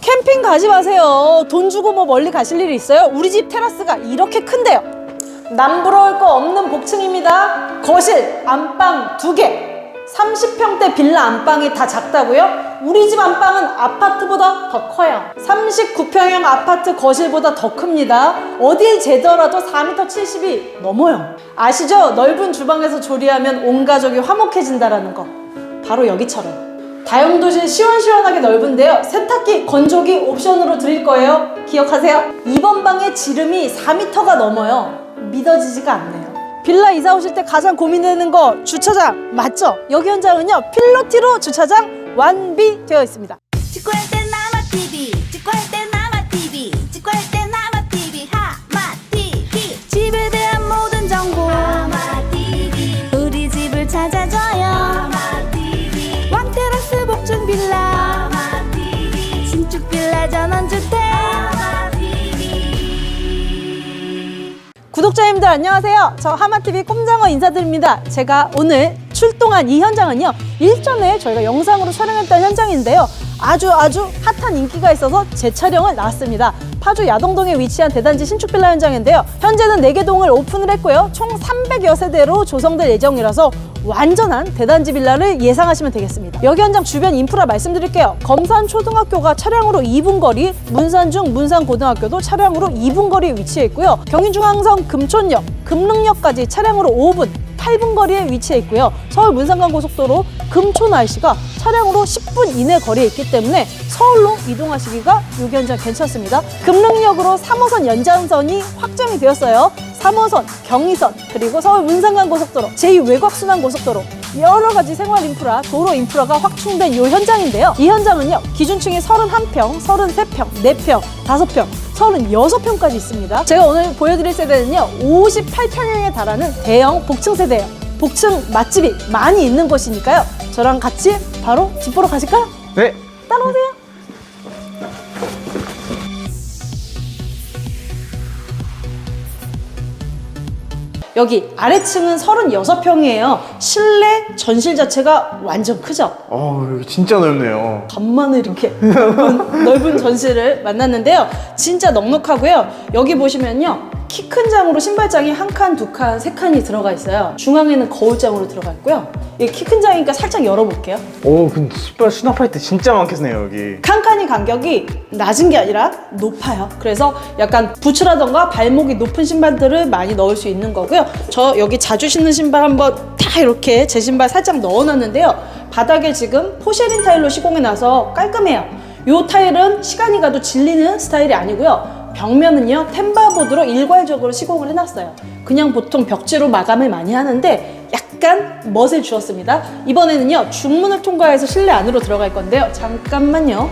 캠핑 가지 마세요. 돈 주고 뭐 멀리 가실 일이 있어요? 우리 집 테라스가 이렇게 큰데요. 남부러울 거 없는 복층입니다. 거실, 안방 두 개. 30평대 빌라 안방이 다 작다고요? 우리 집 안방은 아파트보다 더 커요. 39평형 아파트 거실보다 더 큽니다. 어딜 재더라도 4m 70이 넘어요. 아시죠? 넓은 주방에서 조리하면 온 가족이 화목해진다라는 거. 바로 여기처럼. 다용도실 시원시원하게 넓은데요. 세탁기, 건조기 옵션으로 드릴 거예요. 기억하세요. 이번 방의 지름이 4m가 넘어요. 믿어지지가 않네요. 빌라 이사 오실 때 가장 고민되는 거 주차장 맞죠? 여기 현장은요 필로티로 주차장 완비되어 있습니다. 찍고 할땐 구독자님들 안녕하세요. 저 하마TV 꼼장어 인사드립니다. 제가 오늘 출동한 이 현장은요. 일전에 저희가 영상으로 촬영했던 현장인데요. 아주 아주 핫한 인기가 있어서 재촬영을 나왔습니다. 파주 야동동에 위치한 대단지 신축 빌라 현장인데요. 현재는 4개 동을 오픈을 했고요. 총 300여 세대로 조성될 예정이라서 완전한 대단지 빌라를 예상하시면 되겠습니다. 여기 현장 주변 인프라 말씀드릴게요. 검산 초등학교가 차량으로 2분 거리, 문산중 문산고등학교도 차량으로 2분 거리에 위치해 있고요. 경인중앙선 금촌역, 금릉역까지 차량으로 5분, 8분 거리에 위치해 있고요. 서울 문산간 고속도로 금촌 IC가 차량으로 10분 이내 거리에 있기 때문에 서울로 이동하시기가 여기 현장 괜찮습니다. 금릉역으로 3호선 연장선이 확정이 되었어요. 3호선, 경의선, 그리고 서울 문산간 고속도로, 제2외곽순환 고속도로 여러 가지 생활 인프라, 도로 인프라가 확충된 이 현장인데요. 이 현장은요, 기준층이 31평, 33평, 4평, 5평, 36평까지 있습니다. 제가 오늘 보여드릴 세대는요, 58평형에 달하는 대형 복층 세대예요. 복층 맛집이 많이 있는 곳이니까요. 저랑 같이 바로 집 보러 가실까요? 네. 따라오세요. 여기 아래층은 36평이에요. 실내 전실 자체가 완전 크죠? 어, 여기 진짜 넓네요. 간만에 이렇게 넓은, 넓은 전시를 만났는데요. 진짜 넉넉하고요. 여기 보시면요. 키 큰 장으로 신발장이 한 칸, 두 칸, 세 칸이 들어가 있어요. 중앙에는 거울장으로 들어가 있고요. 키 큰 장이니까 살짝 열어볼게요. 오, 근데 신발 수납할 때 진짜 많겠네요, 여기. 칸칸이 간격이 낮은 게 아니라 높아요. 그래서 약간 부츠라던가 발목이 높은 신발들을 많이 넣을 수 있는 거고요. 저 여기 자주 신는 신발 한번 다 이렇게 제 신발 살짝 넣어놨는데요. 바닥에 지금 포쉐린 타일로 시공해 놔서 깔끔해요. 이 타일은 시간이 가도 질리는 스타일이 아니고요. 벽면은요 템바보드로 일괄적으로 시공을 해놨어요. 그냥 보통 벽지로 마감을 많이 하는데 약간 멋을 주었습니다. 이번에는요 중문을 통과해서 실내 안으로 들어갈 건데요. 잠깐만요.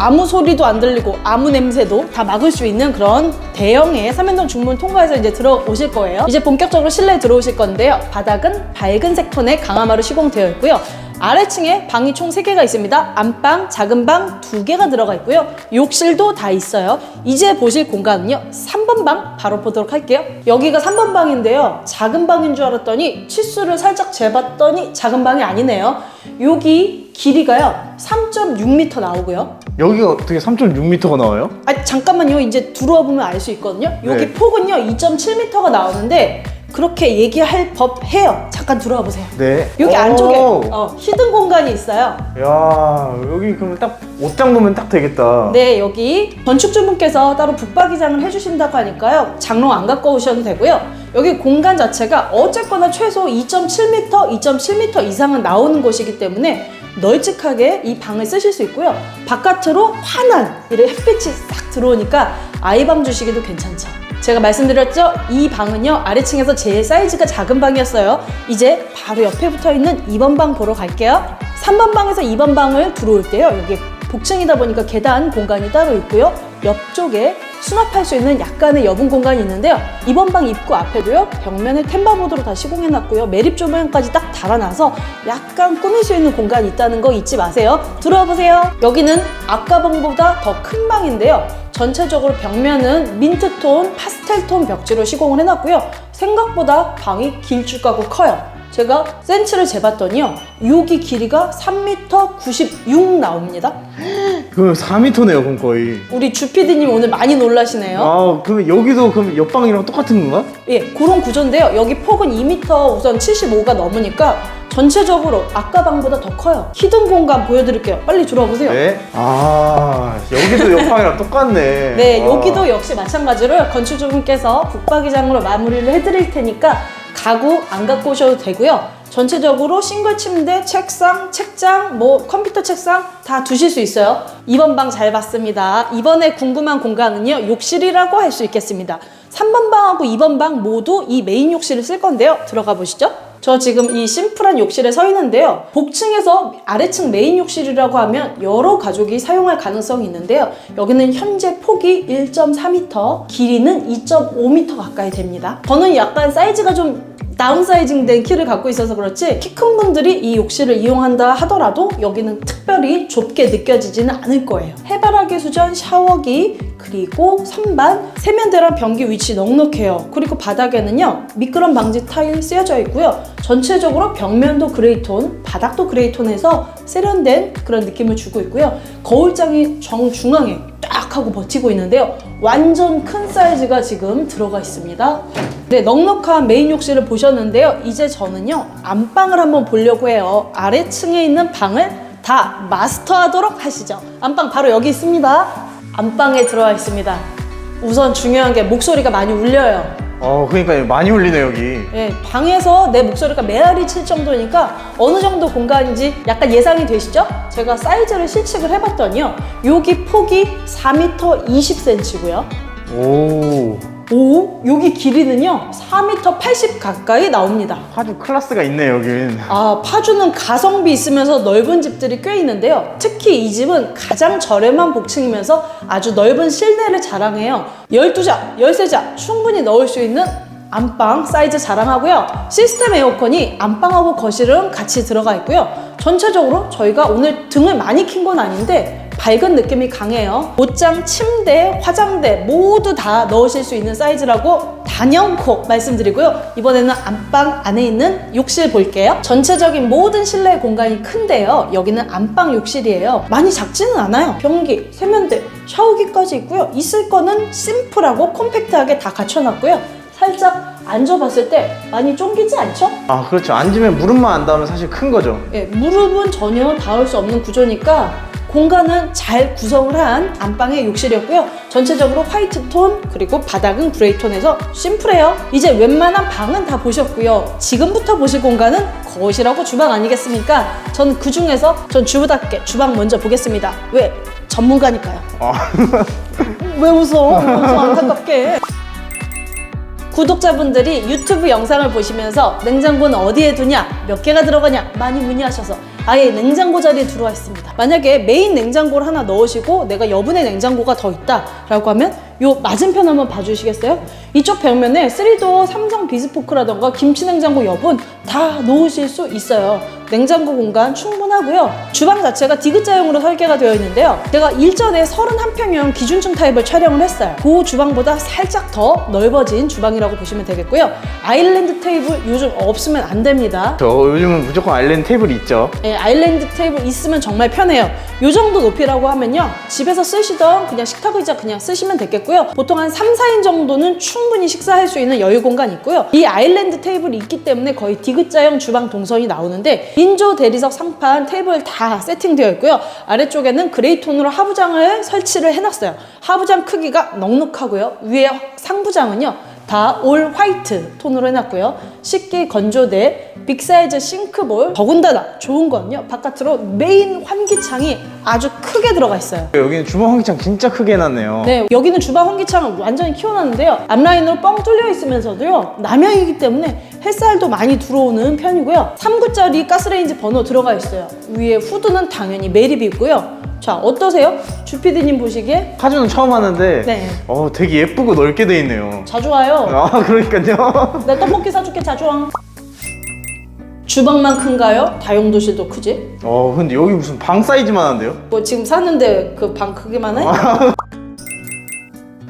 아무 소리도 안 들리고 아무 냄새도 다 막을 수 있는 그런 대형의 삼연동 중문 통과해서 이제 들어오실 거예요. 이제 본격적으로 실내에 들어오실 건데요. 바닥은 밝은 색 톤의 강화마루 시공되어 있고요. 아래층에 방이 총 3개가 있습니다. 안방, 작은 방 2개가 들어가 있고요. 욕실도 다 있어요. 이제 보실 공간은요. 3번 방 바로 보도록 할게요. 여기가 3번 방인데요. 작은 방인 줄 알았더니 치수를 살짝 재봤더니 작은 방이 아니네요. 여기 길이가요. 3.6m 나오고요. 여기가 어떻게 3.6m가 나와요? 아 잠깐만요. 이제 들어와 보면 알 수 있거든요. 여기 네. 폭은요 2.7m가 나오는데 그렇게 얘기할 법해요. 잠깐 들어와 보세요. 네. 여기 오. 안쪽에 어, 히든 공간이 있어요. 야, 여기 그러면 딱 옷장 보면 딱 되겠다. 네, 여기 건축주분께서 따로 붙박이장을 해주신다고 하니까요. 장롱 안 갖고 오셔도 되고요. 여기 공간 자체가 어쨌거나 최소 2.7m, 2.7m 이상은 나오는 곳이기 때문에 널찍하게 이 방을 쓰실 수 있고요. 바깥으로 환한 이런 햇빛이 싹 들어오니까 아이방 주시기도 괜찮죠. 제가 말씀드렸죠? 이 방은요, 아래층에서 제일 사이즈가 작은 방이었어요. 이제 바로 옆에 붙어 있는 2번 방 보러 갈게요. 3번 방에서 2번 방을 들어올 때요, 여기 복층이다 보니까 계단 공간이 따로 있고요. 옆쪽에 수납할 수 있는 약간의 여분 공간이 있는데요. 이번 방 입구 앞에도요. 벽면에 템바보드로 다 시공해놨고요. 매립 조명까지 딱 달아놔서 약간 꾸밀 수 있는 공간이 있다는 거 잊지 마세요. 들어와 보세요. 여기는 아까 방보다 더 큰 방인데요. 전체적으로 벽면은 민트톤, 파스텔톤 벽지로 시공을 해놨고요. 생각보다 방이 길쭉하고 커요. 제가 센치를 재봤더니요. 여기 길이가 3m 96 나옵니다. 그럼 4m네요, 그럼 거의. 우리 주피디님 오늘 많이 놀라시네요. 아, 그럼 여기도 그럼 옆방이랑 똑같은 건가? 예, 그런 구조인데요. 여기 폭은 2m 우선 75가 넘으니까 전체적으로 아까 방보다 더 커요. 히든 공간 보여드릴게요. 빨리 들어와 보세요. 네. 아, 여기도 옆방이랑 똑같네. 네, 아. 여기도 역시 마찬가지로 건축주분께서 북박이장으로 마무리를 해드릴 테니까 가구 안 갖고 오셔도 되고요. 전체적으로 싱글 침대, 책상, 책장, 뭐 컴퓨터 책상 다 두실 수 있어요. 2번 방 잘 봤습니다. 이번에 궁금한 공간은요, 욕실이라고 할 수 있겠습니다. 3번 방하고 2번 방 모두 이 메인 욕실을 쓸 건데요. 들어가 보시죠. 저 지금 이 심플한 욕실에 서 있는데요. 복층에서 아래층 메인 욕실이라고 하면 여러 가족이 사용할 가능성이 있는데요. 여기는 현재 폭이 1.4m, 길이는 2.5m 가까이 됩니다. 저는 약간 사이즈가 좀 다운사이징 된 키를 갖고 있어서 그렇지 키 큰 분들이 이 욕실을 이용한다 하더라도 여기는 특별히 좁게 느껴지지는 않을 거예요. 해바라기 수전, 샤워기, 그리고 선반, 세면대랑 변기 위치 넉넉해요. 그리고 바닥에는요 미끄럼 방지 타일 쓰여져 있고요. 전체적으로 벽면도 그레이톤, 바닥도 그레이톤에서 세련된 그런 느낌을 주고 있고요. 거울장이 정중앙에 딱 하고 버티고 있는데요. 완전 큰 사이즈가 지금 들어가 있습니다. 네, 넉넉한 메인 욕실을 보셨는데요. 이제 저는요, 안방을 한번 보려고 해요. 아래층에 있는 방을 다 마스터하도록 하시죠. 안방 바로 여기 있습니다. 안방에 들어와 있습니다. 우선 중요한 게 목소리가 많이 울려요. 어, 그러니까 많이 울리네 여기. 예, 방에서 내 목소리가 메아리 칠 정도니까 어느 정도 공간인지 약간 예상이 되시죠? 제가 사이즈를 실측을 해봤더니요. 여기 폭이 4m 20cm고요. 오, 오, 여기 길이는요. 4m 80 가까이 나옵니다. 아주 클래스가 있네 여긴. 아, 파주는 가성비 있으면서 넓은 집들이 꽤 있는데요. 특히 이 집은 가장 저렴한 복층이면서 아주 넓은 실내를 자랑해요. 12자, 13자 충분히 넣을 수 있는 안방 사이즈 자랑하고요. 시스템 에어컨이 안방하고 거실은 같이 들어가 있고요. 전체적으로 저희가 오늘 등을 많이 킨 건 아닌데 밝은 느낌이 강해요. 옷장, 침대, 화장대 모두 다 넣으실 수 있는 사이즈라고 단연코 말씀드리고요. 이번에는 안방 안에 있는 욕실 볼게요. 전체적인 모든 실내 공간이 큰데요. 여기는 안방 욕실이에요. 많이 작지는 않아요. 변기, 세면대, 샤워기까지 있고요. 있을 거는 심플하고 콤팩트하게 다 갖춰놨고요. 살짝 앉아봤을 때 많이 쫑기지 않죠? 아, 그렇죠. 앉으면 무릎만 안 닿으면 사실 큰 거죠. 예, 무릎은 전혀 닿을 수 없는 구조니까 공간은 잘 구성을 한 안방의 욕실이었고요. 전체적으로 화이트 톤 그리고 바닥은 그레이 톤에서 심플해요. 이제 웬만한 방은 다 보셨고요. 지금부터 보실 공간은 거실하고 주방 아니겠습니까? 전 그 중에서 전 주부답게 주방 먼저 보겠습니다. 왜? 전문가니까요. 아, 왜 웃어? 왜 웃어 안타깝게. 구독자분들이 유튜브 영상을 보시면서 냉장고는 어디에 두냐, 몇 개가 들어가냐 많이 문의하셔서 아예 냉장고 자리에 들어와 있습니다. 만약에 메인 냉장고를 하나 넣으시고 내가 여분의 냉장고가 더 있다라고 하면 요 맞은편 한번 봐주시겠어요? 이쪽 벽면에 3도어 삼성 비스포크라던가 김치 냉장고 여분 다 놓으실 수 있어요. 냉장고 공간 충분하고요. 주방 자체가 디귿자형으로 설계가 되어 있는데요. 제가 일전에 31평형 기준층 타입을 촬영을 했어요. 그 주방보다 살짝 더 넓어진 주방이라고 보시면 되겠고요. 아일랜드 테이블 요즘 없으면 안 됩니다. 저 요즘은 무조건 아일랜드 테이블이 있죠. 예, 아일랜드 테이블 있으면 정말 편해요. 요 정도 높이라고 하면요. 집에서 쓰시던 그냥 식탁 의자 그냥 쓰시면 되겠고요. 보통 한 3, 4인 정도는 충분히 식사할 수 있는 여유 공간이 있고요. 이 아일랜드 테이블이 있기 때문에 거의 디귿자형 주방 동선이 나오는데 인조 대리석 상판 테이블 다 세팅되어 있고요. 아래쪽에는 그레이 톤으로 하부장을 설치를 해놨어요. 하부장 크기가 넉넉하고요. 위에 상부장은요. 다 올 화이트 톤으로 해놨고요. 식기 건조대, 빅사이즈 싱크볼. 더군다나 좋은 건요. 바깥으로 메인 환기창이 아주 크게 들어가 있어요. 여기는 주방 환기창 진짜 크게 해놨네요. 네, 여기는 주방 환기창을 완전히 키워놨는데요. 앞라인으로 뻥 뚫려 있으면서도요. 남향이기 때문에 햇살도 많이 들어오는 편이고요. 3구짜리 가스레인지 버너 들어가 있어요. 위에 후드는 당연히 매립이 있고요. 자, 어떠세요? 주피디님 보시기에? 파주는 처음 하는데 네. 어, 되게 예쁘고 넓게 돼 있네요. 자주 와요. 아, 그러니까요. 내 떡볶이 사줄게 자주 와. 주방만 큰가요? 다용도실도 크지? 어, 근데 여기 무슨 방 사이즈만 한데요? 뭐 지금 사는데 그 방 크기만 해?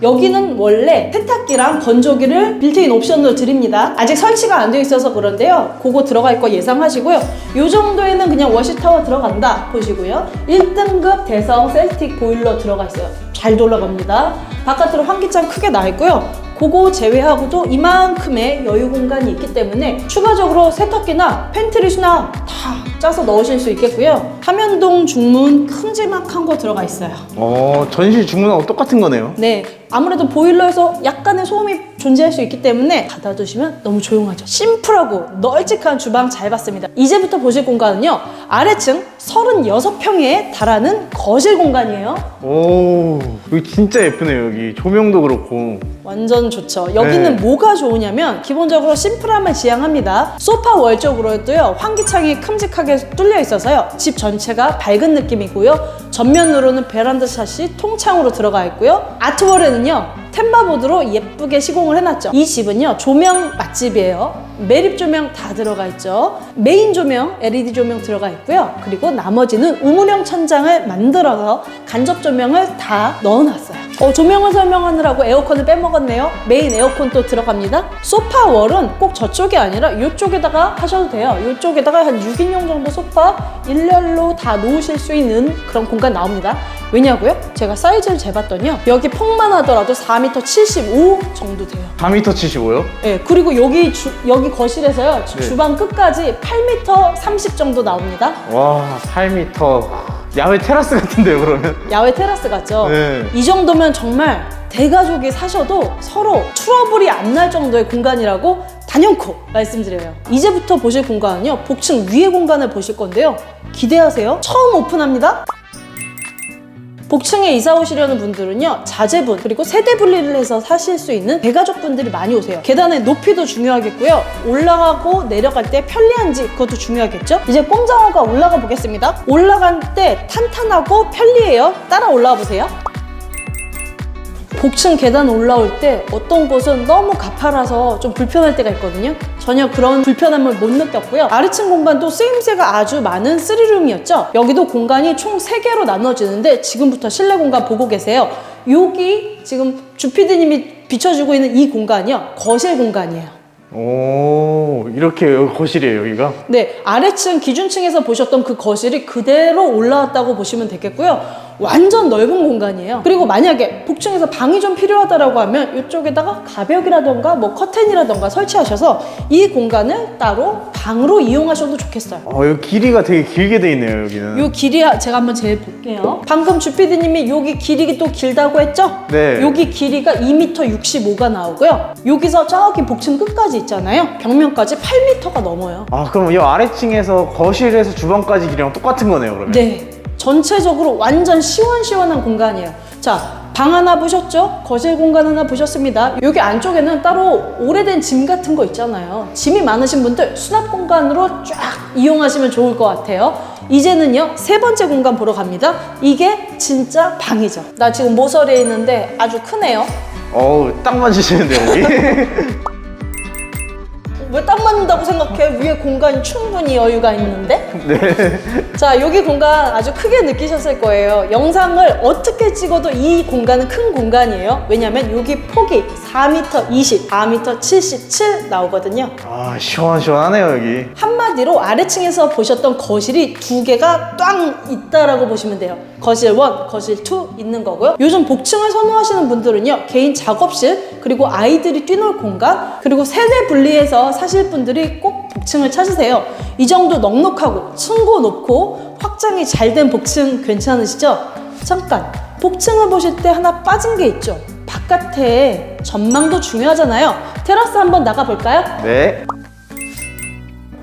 여기는 원래 세탁기랑 건조기를 빌트인 옵션으로 드립니다. 아직 설치가 안 되어 있어서 그런데요. 그거 들어갈 거 예상하시고요. 이 정도에는 그냥 워시타워 들어간다 보시고요. 1등급 대성 셀틱 보일러 들어가 있어요. 잘 돌아갑니다. 바깥으로 환기창 크게 나 있고요. 그거 제외하고도 이만큼의 여유 공간이 있기 때문에 추가적으로 세탁기나 팬트리 수납 다 짜서 넣으실 수 있겠고요. 하면동 중문 큼지막한 거 들어가 있어요. 어 전실 중문하고 똑같은 거네요. 네, 아무래도 보일러에서 약간의 소음이 존재할 수 있기 때문에 닫아두시면 너무 조용하죠. 심플하고 널찍한 주방 잘 봤습니다. 이제부터 보실 공간은요, 아래층 36평에 달하는 거실 공간이에요. 오 여기 진짜 예쁘네요 여기 조명도 그렇고. 완전 좋죠. 여기는 네. 뭐가 좋으냐면 기본적으로 심플함을 지향합니다. 소파 월적으로도요 환기창이 큼직하게 뚫려 있어서요 집 전체가 밝은 느낌이고요 전면으로는 베란다 샷이 통창으로 들어가 있고요 아트월에는 요 템바보드로 예쁘게 시공을 해놨죠. 이 집은요 조명 맛집이에요. 매립 조명 다 들어가 있죠. 메인 조명, LED 조명 들어가 있고요. 그리고 나머지는 우물형 천장을 만들어서 간접 조명을 다 넣어놨어요. 어, 조명을 설명하느라고 에어컨을 빼먹었네요. 메인 에어컨 또 들어갑니다. 소파 월은 꼭 저쪽이 아니라 이쪽에다가 하셔도 돼요. 이쪽에다가 한 6인용 정도 소파 일렬로 다 놓으실 수 있는 그런 공간 나옵니다. 왜냐고요? 제가 사이즈를 재봤더니요. 여기 폭만 하더라도 4m 75 정도 돼요. 4m 75요? 네, 그리고 여기 주, 여기 거실에서요. 주- 네. 주방 끝까지 8m 30 정도 나옵니다. 와 8m. 야외 테라스 같은데요 그러면? 야외 테라스 같죠? 네. 이 정도면 정말 대가족이 사셔도 서로 트러블이 안 날 정도의 공간이라고 단연코 말씀드려요. 이제부터 보실 공간은요. 복층 위의 공간을 보실 건데요. 기대하세요. 처음 오픈합니다. 복층에 이사 오시려는 분들은요 자제분 그리고 세대 분리를 해서 사실 수 있는 대가족 분들이 많이 오세요. 계단의 높이도 중요하겠고요. 올라가고 내려갈 때 편리한지 그것도 중요하겠죠? 이제 꼼장어가 올라가 보겠습니다. 올라갈 때 탄탄하고 편리해요. 따라 올라와 보세요 복층 계단 올라올 때 어떤 곳은 너무 가파라서 좀 불편할 때가 있거든요. 전혀 그런 불편함을 못 느꼈고요. 아래층 공간도 쓰임새가 아주 많은 쓰리룸이었죠. 여기도 공간이 총 3개로 나눠지는데 지금부터 실내 공간 보고 계세요. 여기 지금 주피디님이 비춰주고 있는 이 공간이요. 거실 공간이에요. 오 이렇게 여기 거실이에요 여기가? 네, 아래층 기준층에서 보셨던 그 거실이 그대로 올라왔다고 보시면 되겠고요. 완전 넓은 공간이에요. 그리고 만약에 복층에서 방이 좀 필요하다라고 하면 이쪽에다가 가벽이라던가 뭐 커튼이라던가 설치하셔서 이 공간을 따로 방으로 이용하셔도 좋겠어요. 어 여기 길이가 되게 길게 돼 있네요 여기는. 요 길이 제가 한번 재볼게요. 방금 주피디님이 여기 길이 또 길다고 했죠? 네. 여기 길이가 2m 65가 나오고요. 여기서 저기 복층 끝까지 있잖아요. 벽면까지 8m가 넘어요. 아 그럼 이 아래층에서 거실에서 주방까지 길이랑 똑같은 거네요 그러면? 네. 전체적으로 완전 시원시원한 공간이에요. 자, 방 하나 보셨죠? 거실 공간 하나 보셨습니다. 여기 안쪽에는 따로 오래된 짐 같은 거 있잖아요. 짐이 많으신 분들 수납 공간으로 쫙 이용하시면 좋을 것 같아요. 이제는요, 세 번째 공간 보러 갑니다. 이게 진짜 방이죠. 나 지금 모서리에 있는데 아주 크네요. 어우 딱 맞으시는데요 여기? 왜 딱 맞는다고 생각해? 위에 공간이 충분히 여유가 있는데? 네. 자, 여기 공간 아주 크게 느끼셨을 거예요. 영상을 어떻게 찍어도 이 공간은 큰 공간이에요. 왜냐면 여기 폭이 4m 20, 4m 77 나오거든요. 아 시원시원하네요 여기. 한마디로 아래층에서 보셨던 거실이 두 개가 꽝 있다라고 보시면 돼요. 거실 1, 거실 2 있는 거고요. 요즘 복층을 선호하시는 분들은요. 개인 작업실, 그리고 아이들이 뛰놀 공간, 그리고 세대 분리해서 사실 분들이 꼭 복층을 찾으세요. 이 정도 넉넉하고 층고 높고 확장이 잘 된 복층 괜찮으시죠? 잠깐 복층을 보실 때 하나 빠진 게 있죠. 바깥에 전망도 중요하잖아요. 테라스 한번 나가 볼까요? 네.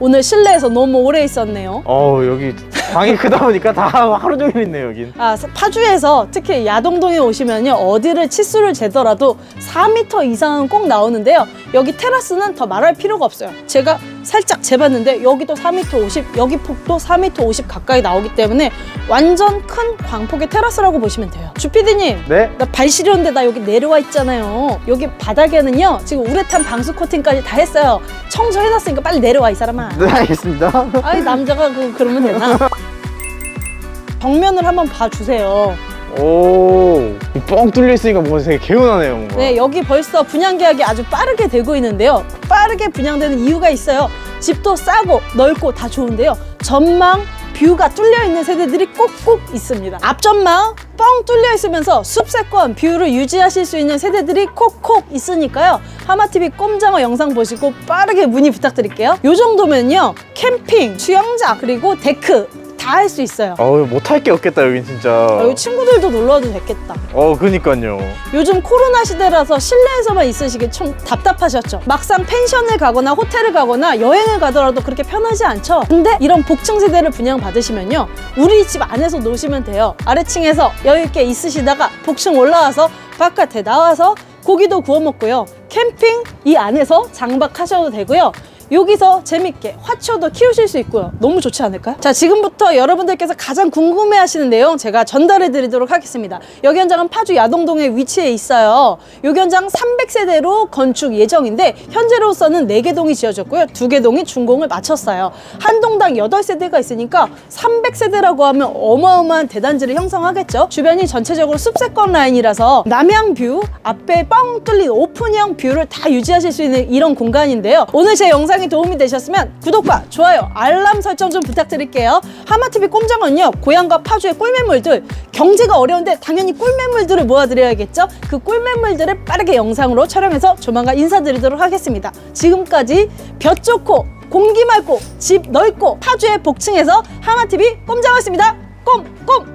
오늘 실내에서 너무 오래 있었네요. 어 여기 방이 크다 보니까 다 하루 종일 있네요 여긴. 아, 파주에서 특히 야동동에 오시면요. 어디를 치수를 재더라도 4m 이상은 꼭 나오는데요. 여기 테라스는 더 말할 필요가 없어요. 제가 살짝 재봤는데 여기도 4m 50, 여기 폭도 4m 50 가까이 나오기 때문에 완전 큰 광폭의 테라스라고 보시면 돼요. 주피디님. 네. 나발 시려운데 나 여기 내려와 있잖아요. 여기 바닥에는요. 지금 우레탄 방수 코팅까지 다 했어요. 청소해놨으니까 빨리 내려와 이 사람아. 네 알겠습니다. 아이 남자가 그 그러면 되나? 벽면을 한번 봐주세요. 오, 뻥 뚫려 있으니까 뭔가 되게 개운하네요. 뭔가. 네, 여기 벌써 분양 계약이 아주 빠르게 되고 있는데요. 빠르게 분양되는 이유가 있어요. 집도 싸고 넓고 다 좋은데요. 전망, 뷰가 뚫려 있는 세대들이 꼭꼭 있습니다. 앞전망 뻥 뚫려 있으면서 숲세권 뷰를 유지하실 수 있는 세대들이 콕콕 있으니까요. 하마TV 꼼장어 영상 보시고 빠르게 문의 부탁드릴게요. 요 정도면요. 캠핑, 수영장, 그리고 데크 다 할 수 있어요. 어우, 못할 게 없겠다, 여긴 진짜. 여기 친구들도 놀러 와도 됐겠다. 어, 그니까요. 요즘 코로나 시대라서 실내에서만 있으시기 좀 답답하셨죠? 막상 펜션을 가거나 호텔을 가거나 여행을 가더라도 그렇게 편하지 않죠? 근데 이런 복층 세대를 분양받으시면요. 우리 집 안에서 노시면 돼요. 아래층에서 여유있게 있으시다가 복층 올라와서 바깥에 나와서 고기도 구워 먹고요. 캠핑 이 안에서 장박하셔도 되고요. 여기서 재밌게 화초도 키우실 수 있고요. 너무 좋지 않을까요? 자, 지금부터 여러분들께서 가장 궁금해 하시는 내용 제가 전달해 드리도록 하겠습니다. 여기 현장은 파주 야동동에 위치해 있어요. 여기 현장 300세대로 건축 예정인데 현재로서는 4개 동이 지어졌고요. 2개 동이 준공을 마쳤어요. 한 동당 8세대가 있으니까 300세대라고 하면 어마어마한 대단지를 형성하겠죠. 주변이 전체적으로 숲세권 라인이라서 남향 뷰, 앞에 뻥 뚫린 오픈형 뷰를 다 유지하실 수 있는 이런 공간인데요. 오늘 제 영상 이 도움이 되셨으면 구독과 좋아요, 알람 설정 좀 부탁드릴게요. 하마TV 꼼장은요, 고향과 파주의 꿀매물들, 경제가 어려운데 당연히 꿀매물들을 모아드려야겠죠? 그 꿀매물들을 빠르게 영상으로 촬영해서 조만간 인사드리도록 하겠습니다. 지금까지 볕 좋고 공기 맑고 집 넓고 파주의 복층에서 하마TV 꼼장이었습니다. 꼼 꼼